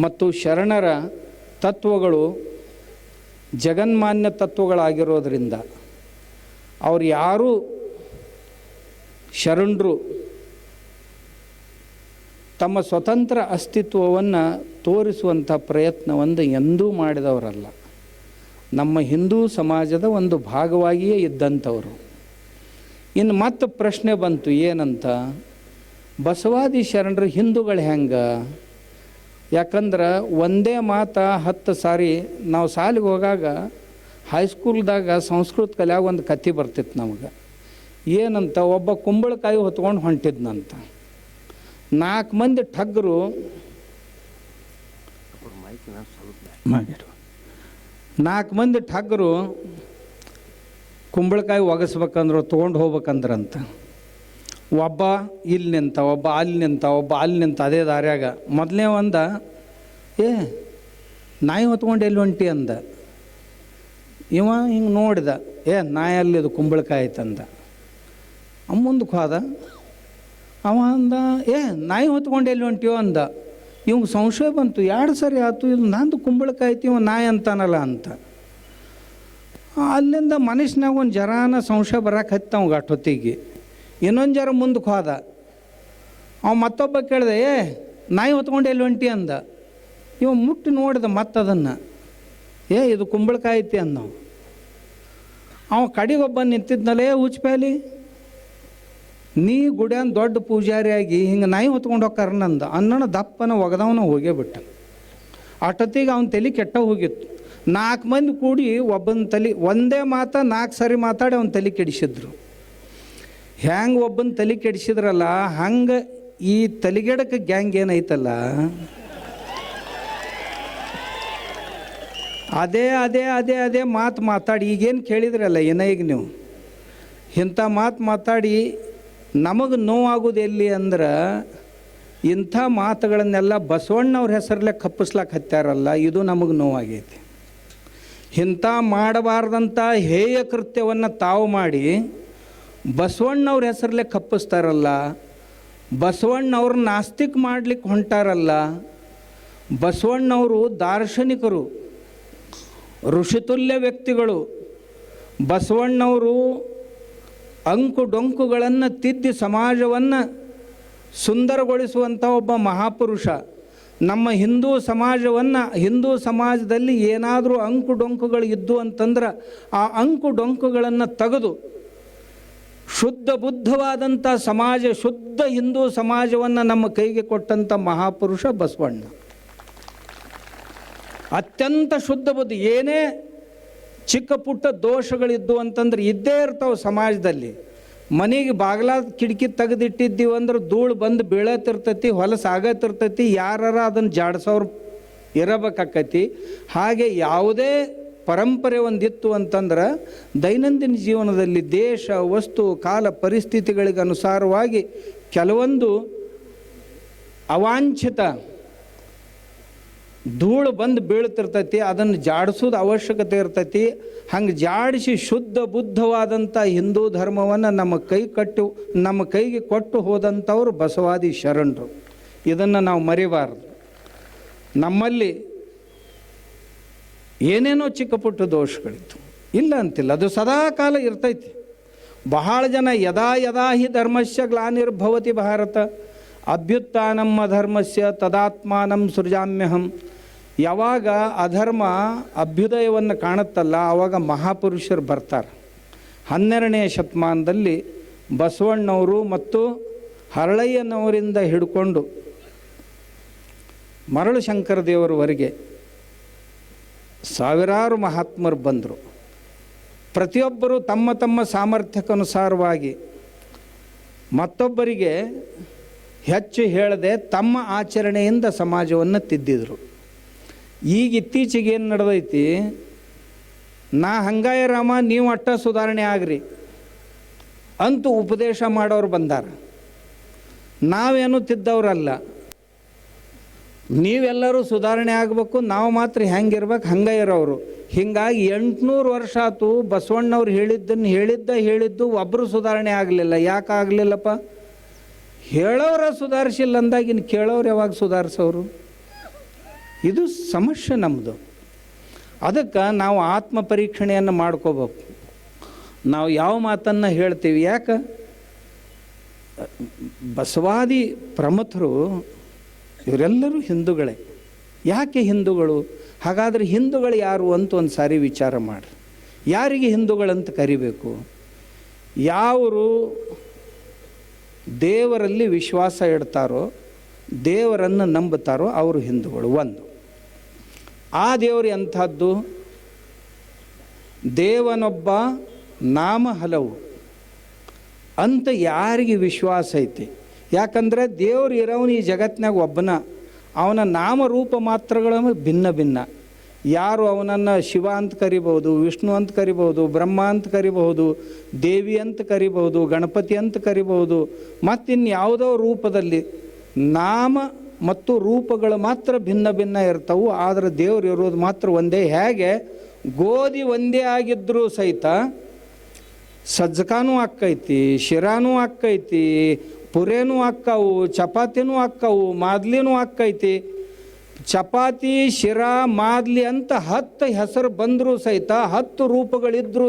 ಮತ್ತು ಶರಣರ ತತ್ವಗಳು ಜಗನ್ಮಾನ್ಯ ತತ್ವಗಳಾಗಿರೋದರಿಂದ ಅವ್ರು ಯಾರೂ ಶರಣರು ತಮ್ಮ ಸ್ವತಂತ್ರ ಅಸ್ತಿತ್ವವನ್ನು ತೋರಿಸುವಂಥ ಪ್ರಯತ್ನವನ್ನು ಎಂದೂ ಮಾಡಿದವರಲ್ಲ. ನಮ್ಮ ಹಿಂದೂ ಸಮಾಜದ ಒಂದು ಭಾಗವಾಗಿಯೇ ಇದ್ದಂಥವರು. ಇನ್ನು ಮತ್ತೆ ಪ್ರಶ್ನೆ ಬಂತು, ಏನಂತ? ಬಸವಾದಿ ಶರಣರು ಹಿಂದೂಗಳು ಹೆಂಗೆ? ಯಾಕಂದ್ರೆ ಒಂದೇ ಮಾತು ಹತ್ತು ಸಾರಿ ನಾವು ಸಾಲಿಗೆ ಹೋಗಾಗ ಹೈಸ್ಕೂಲ್ದಾಗ ಸಂಸ್ಕೃತ ಕಲ್ಯಾಗ ಒಂದು ಕತೆ ಬರ್ತಿತ್ತು ನಮಗೆ. ಏನಂತ ಒಬ್ಬ ಕುಂಬಳಕಾಯಿ ಹೊತ್ಕೊಂಡು ಹೊಂಟಿದ್ನಂತ. ನಾಲ್ಕು ಮಂದಿ ಠಗ್ಗರು ಮಾಡಿರು. ನಾಲ್ಕು ಮಂದಿ ಠಗ್ಗರು ಕುಂಬಳಕಾಯಿ ಒಗಸ್ಬೇಕಂದ್ರು ತೊಗೊಂಡು ಹೋಗ್ಬೇಕಂದ್ರಂತ. ಒಬ್ಬ ಇಲ್ಲಿ ನಿಂತ, ಒಬ್ಬ ಅಲ್ಲಿ ನಿಂತ, ಒಬ್ಬ ಅಲ್ಲಿ ನಿಂತ ಅದೇ ದಾರ್ಯಾಗ. ಮೊದಲನೇ ಒಂದ, ಏ, ನಾಯಿ ಹೊತ್ಕೊಂಡು ಎಲ್ಲಿ ಹೊಂಟಿ? ಅಂದ. ಇವ ಹಿಂಗೆ ನೋಡಿದ, ಏ, ನಾಯಿ ಅಲ್ಲಿದು ಕುಂಬಳಕಾಯಿ ಅಂದ. ಮುಂದಕ್ಕೆ ಹೋದ. ಅವ ಅಂದ, ಏ, ನಾಯಿ ಹೊತ್ಕೊಂಡು ಎಲ್ಲಿ ಹೊಂಟಿಯೋ? ಅಂದ. ಇವಂಗೆ ಸಂಶಯ ಬಂತು, ಎರಡು ಸರಿ ಆಯ್ತು ಇದು ನಂದು ಕುಂಬಳಕಾಯಿ ಇವ ನಾಯಿ ಅಂತಾನಲ್ಲ ಅಂತ. ಅಲ್ಲಿಂದ ಮನುಷ್ಯನಾಗ ಒಂದು ಜರಾನ ಸಂಶಯ ಬರಕ್ಕೆ ಹತ್ತ ಅವಂಗೆ ಅಷ್ಟೊತ್ತಿಗೆ. ಇನ್ನೊಂದು ಜರ ಮುಂದಕ್ಕೆ ಹೋದ. ಅವ ಮತ್ತೊಬ್ಬ ಕೇಳಿದೆ, ಏ, ನಾಯಿ ಹೊತ್ಕೊಂಡು ಎಲ್ಲಿ ಹೊಂಟಿ ಅಂದ. ಇವ ಮುಟ್ಟಿ ನೋಡಿದ ಮತ್ತದನ್ನು. ಏ, ಇದು ಕುಂಬಳಕಾಯಿ ಐತಿ? ಅಂದ ಅವ. ಕಡಿಗೊಬ್ಬ ನಿಂತಿದ್ನಲ್ಲೇ ಉಚ್ಪ್ಯಾಲಿ ನೀ ಗುಡ್ಯಾನ್ ದೊಡ್ಡ ಪೂಜಾರಿಯಾಗಿ ಹಿಂಗೆ ನಾಯಿ ಹೊತ್ಕೊಂಡು ಹೋಗ್ತಾರ ನಂದು. ಅನ್ನೋಣ ದಪ್ಪನ ಒಗದವನ ಹೋಗೇ ಬಿಟ್ಟ. ಅಷ್ಟೊತ್ತಿಗೆ ಅವನ ತಲೆ ಕೆಟ್ಟ ಹೋಗಿತ್ತು. ನಾಲ್ಕು ಮಂದಿ ಕೂಡಿ ಒಬ್ಬನ ತಲೆ, ಒಂದೇ ಮಾತ, ನಾಲ್ಕು ಸರಿ ಮಾತಾಡಿ ಅವನ ತಲೆ ಕೆಡಿಸಿದ್ರು. ಹ್ಯಾಂಗೆ ಒಬ್ಬನ ತಲೆ ಕೆಡಿಸಿದ್ರಲ್ಲ, ಹಂಗೆ ಈ ತಲೆಗೆಡಕ್ಕೆ ಗ್ಯಾಂಗ್ ಏನೈತಲ್ಲ? ಅದೇ ಅದೇ ಅದೇ ಅದೇ ಮಾತು ಮಾತಾಡಿ, ಈಗೇನು ಕೇಳಿದ್ರಲ್ಲ ಏನ ಈಗ ನೀವು? ಇಂಥ ಮಾತು ಮಾತಾಡಿ ನಮಗೆ ನೋವಾಗೋದು ಎಲ್ಲಿ ಅಂದ್ರೆ, ಇಂಥ ಮಾತುಗಳನ್ನೆಲ್ಲ ಬಸವಣ್ಣವ್ರ ಹೆಸರಲ್ಲೇ ಕಪ್ಪಿಸ್ಲಾಕ ಹತ್ಯಾರಲ್ಲ, ಇದು ನಮಗೆ ನೋವಾಗೈತಿ ಇಂಥ ಮಾಡಬಾರ್ದಂಥ ಹೇಯ ಕೃತ್ಯವನ್ನು ತಾವು ಮಾಡಿ ಬಸವಣ್ಣವ್ರ ಹೆಸರಲ್ಲೇ ಕಪ್ಪಿಸ್ತಾರಲ್ಲ, ಬಸವಣ್ಣವ್ರ ನಾಸ್ತಿಕ್ ಮಾಡ್ಲಿಕ್ಕೆ ಹೊಂಟಾರಲ್ಲ, ಬಸವಣ್ಣವರು ದಾರ್ಶನಿಕರು, ಋಷಿತುಲ್ಯ ವ್ಯಕ್ತಿಗಳು, ಬಸವಣ್ಣವರು ಅಂಕು ಡೊಂಕುಗಳನ್ನು ತಿದ್ದಿ ಸಮಾಜವನ್ನು ಸುಂದರಗೊಳಿಸುವಂಥ ಒಬ್ಬ ಮಹಾಪುರುಷ. ನಮ್ಮ ಹಿಂದೂ ಸಮಾಜವನ್ನು, ಹಿಂದೂ ಸಮಾಜದಲ್ಲಿ ಏನಾದರೂ ಅಂಕು ಡೊಂಕುಗಳು ಇದ್ದು ಅಂತಂದ್ರೆ ಆ ಅಂಕು ಡೊಂಕುಗಳನ್ನು ತೆಗೆದು ಶುದ್ಧ ಬುದ್ಧವಾದಂಥ ಸಮಾಜ, ಶುದ್ಧ ಹಿಂದೂ ಸಮಾಜವನ್ನು ನಮ್ಮ ಕೈಗೆ ಕೊಟ್ಟಂಥ ಮಹಾಪುರುಷ ಬಸವಣ್ಣ. ಅತ್ಯಂತ ಶುದ್ಧ ಬುದ್ಧಿ. ಏನೇ ಚಿಕ್ಕ ಪುಟ್ಟ ದೋಷಗಳಿದ್ದು ಅಂತಂದ್ರೆ ಇದ್ದೇ ಇರ್ತಾವೆ ಸಮಾಜದಲ್ಲಿ. ಮನೆಗೆ ಬಾಗ್ಲ ಕಿಟಕಿ ತೆಗೆದಿಟ್ಟಿದ್ದೀವಿ ಅಂದ್ರೆ ಧೂಳು ಬಂದು ಬೀಳತಿರ್ತೈತಿ ಹೊಲಸು ಆಗತ್ತಿರ್ತೈತಿ ಯಾರು ಅದನ್ನು ಜಾಡ್ಸೋರು ಇರಬೇಕಾಕೈತಿ. ಹಾಗೆ ಯಾವುದೇ ಪರಂಪರೆ ಒಂದಿತ್ತು ಅಂತಂದ್ರೆ ದೈನಂದಿನ ಜೀವನದಲ್ಲಿ ದೇಶ, ವಸ್ತು, ಕಾಲ ಪರಿಸ್ಥಿತಿಗಳಿಗೆ ಅನುಸಾರವಾಗಿ ಕೆಲವೊಂದು ಅವಾಂಛಿತ ಧೂಳು ಬಂದು ಬೀಳ್ತಿರ್ತೈತಿ ಅದನ್ನು ಜಾಡಿಸೋದು ಅವಶ್ಯಕತೆ ಇರ್ತೈತಿ. ಹಂಗೆ ಜಾಡಿಸಿ ಶುದ್ಧ ಬುದ್ಧವಾದಂಥ ಹಿಂದೂ ಧರ್ಮವನ್ನು ನಮ್ಮ ಕೈ ಕಟ್ಟು, ನಮ್ಮ ಕೈಗೆ ಕೊಟ್ಟು ಹೋದಂಥವ್ರು ಬಸವಾದಿ ಶರಣರು. ಇದನ್ನು ನಾವು ಮರಿಬಾರ್ದು. ನಮ್ಮಲ್ಲಿ ಏನೇನೋ ಚಿಕ್ಕ ಪುಟ್ಟ ದೋಷಗಳಿತ್ತು. ಇಲ್ಲ ಅಂತಿಲ್ಲ, ಅದು ಸದಾ ಕಾಲ ಇರ್ತೈತಿ. ಬಹಳ ಜನ ಯದಾ ಯದಾ ಹಿ ಧರ್ಮಸ್ಯ ಗ್ಲಾನಿರ್ಭವತಿ ಭಾರತ ಅಭ್ಯುತ್ಥಾನಮ್ಮ ಧರ್ಮಸ್ಯ ತದಾತ್ಮಾನಂ ಸೃಜಾಮ್ಯಹಂ. ಯಾವಾಗ ಅಧರ್ಮ ಅಭ್ಯುದಯವನ್ನು ಕಾಣುತ್ತಲ್ಲ ಆವಾಗ ಮಹಾಪುರುಷರು ಬರ್ತಾರೆ. ಹನ್ನೆರಡನೇ ಶತಮಾನದಲ್ಲಿ ಬಸವಣ್ಣವರು ಮತ್ತು ಹರಳಯ್ಯನವರಿಂದ ಹಿಡ್ಕೊಂಡು ಮರಳು ಶಂಕರ ದೇವರವರೆಗೆ ಸಾವಿರಾರು ಮಹಾತ್ಮರು ಬಂದರು. ಪ್ರತಿಯೊಬ್ಬರು ತಮ್ಮ ತಮ್ಮ ಸಾಮರ್ಥ್ಯಕ್ಕನುಸಾರವಾಗಿ ಮತ್ತೊಬ್ಬರಿಗೆ ಹೆಚ್ಚು ಹೇಳದೆ ತಮ್ಮ ಆಚರಣೆಯಿಂದ ಸಮಾಜವನ್ನು ತಿದ್ದಿದರು. ಈಗ ಇತ್ತೀಚೆಗೆ ಏನು ನಡೆದೈತಿ? ನಾ ಹಂಗಾಯ ರಾಮ, ನೀವು ಅಟ್ಟ ಸುಧಾರಣೆ ಆಗ್ರಿ ಅಂತೂ ಉಪದೇಶ ಮಾಡೋರು ಬಂದಾರ. ನಾವೇನು ತಿದ್ದವ್ರಲ್ಲ. ನೀವೆಲ್ಲರೂ ಸುಧಾರಣೆ ಆಗಬೇಕು, ನಾವು ಮಾತ್ರ ಹೆಂಗಿರ್ಬೇಕು, ಹಂಗೆ ಇರೋರು. ಹೀಗಾಗಿ ಎಂಟುನೂರು ವರ್ಷ ಆತು ಬಸವಣ್ಣವ್ರು ಹೇಳಿದ್ದನ್ನು ಹೇಳಿದ್ದ ಹೇಳಿದ್ದು ಒಬ್ಬರು ಸುಧಾರಣೆ ಆಗಲಿಲ್ಲ. ಯಾಕೆ ಆಗಲಿಲ್ಲಪ್ಪ? ಹೇಳೋರ ಸುಧಾರಿಸಿಲ್ಲ ಅಂದಾಗ ಇನ್ನು ಕೇಳೋರು ಯಾವಾಗ ಸುಧಾರಿಸೋರು? ಇದು ಸಮಸ್ಯೆ ನಮ್ಮದು ಅದಕ್ಕೆ ನಾವು ಆತ್ಮ ಪರೀಕ್ಷಣೆಯನ್ನು ಮಾಡ್ಕೋಬೇಕು. ನಾವು ಯಾವ ಮಾತನ್ನು ಹೇಳ್ತೀವಿ? ಯಾಕೆ? ಬಸವಾದಿ ಪ್ರಮಥರು ಇವರೆಲ್ಲರೂ ಹಿಂದೂಗಳೇ. ಯಾಕೆ ಹಿಂದೂಗಳು? ಹಾಗಾದರೆ ಹಿಂದೂಗಳು ಯಾರು ಅಂತ ಒಂದು ಸಾರಿ ವಿಚಾರ ಮಾಡಿ ಯಾರಿಗೆ ಹಿಂದೂಗಳಂತ ಕರಿಬೇಕು? ಯಾವರು ದೇವರಲ್ಲಿ ವಿಶ್ವಾಸ ಇಡ್ತಾರೋ, ದೇವರನ್ನು ನಂಬುತ್ತಾರೋ ಅವರು ಹಿಂದೂಗಳು, ಒಂದು. ಆ ದೇವರು ಎಂಥದ್ದು? ದೇವನೊಬ್ಬ ನಾಮ ಹಲವು. ಅಂತ ಯಾರಿಗೆ ವಿಶ್ವಾಸ ಐತಿ? ಯಾಕಂದರೆ ದೇವ್ರು ಇರೋನು ಈ ಜಗತ್ತಿನಾಗ ಒಬ್ಬನ. ಅವನ ನಾಮರೂಪ ಮಾತ್ರಗಳ ಭಿನ್ನ ಭಿನ್ನ. ಯಾರು ಅವನನ್ನು ಶಿವ ಅಂತ ಕರಿಬಹುದು, ವಿಷ್ಣು ಅಂತ ಕರಿಬಹುದು, ಬ್ರಹ್ಮ ಅಂತ ಕರಿಬಹುದು, ದೇವಿ ಅಂತ ಕರಿಬಹುದು, ಗಣಪತಿ ಅಂತ ಕರಿಬಹುದು ಮತ್ತಿನ್ಯಾವುದೋ ರೂಪದಲ್ಲಿ ನಾಮ ಮತ್ತು ರೂಪಗಳು ಮಾತ್ರ ಭಿನ್ನ ಭಿನ್ನ ಇರ್ತವು, ಆದರೆ ದೇವ್ರು ಇರೋದು ಮಾತ್ರ ಒಂದೇ. ಹೇಗೆ? ಗೋಧಿ ಒಂದೇ ಆಗಿದ್ದರೂ ಸಹಿತ ಸಜ್ಜಕಾನೂ ಆಕ್ಕೈತಿ ಶಿರಾನೂ ಆಕ್ಕೈತಿ ಪುರೇನೂ ಅಕ್ಕಾವು, ಚಪಾತಿನೂ ಅಕ್ಕಾವು, ಮಾದ್ಲಿನೂ ಆಕ್ಕೈತಿ ಚಪಾತಿ, ಶಿರಾ, ಮಾದ್ಲಿ ಅಂತ ಹತ್ತು ಹೆಸರು ಬಂದರೂ ಸಹಿತ ಹತ್ತು ರೂಪಗಳಿದ್ರೂ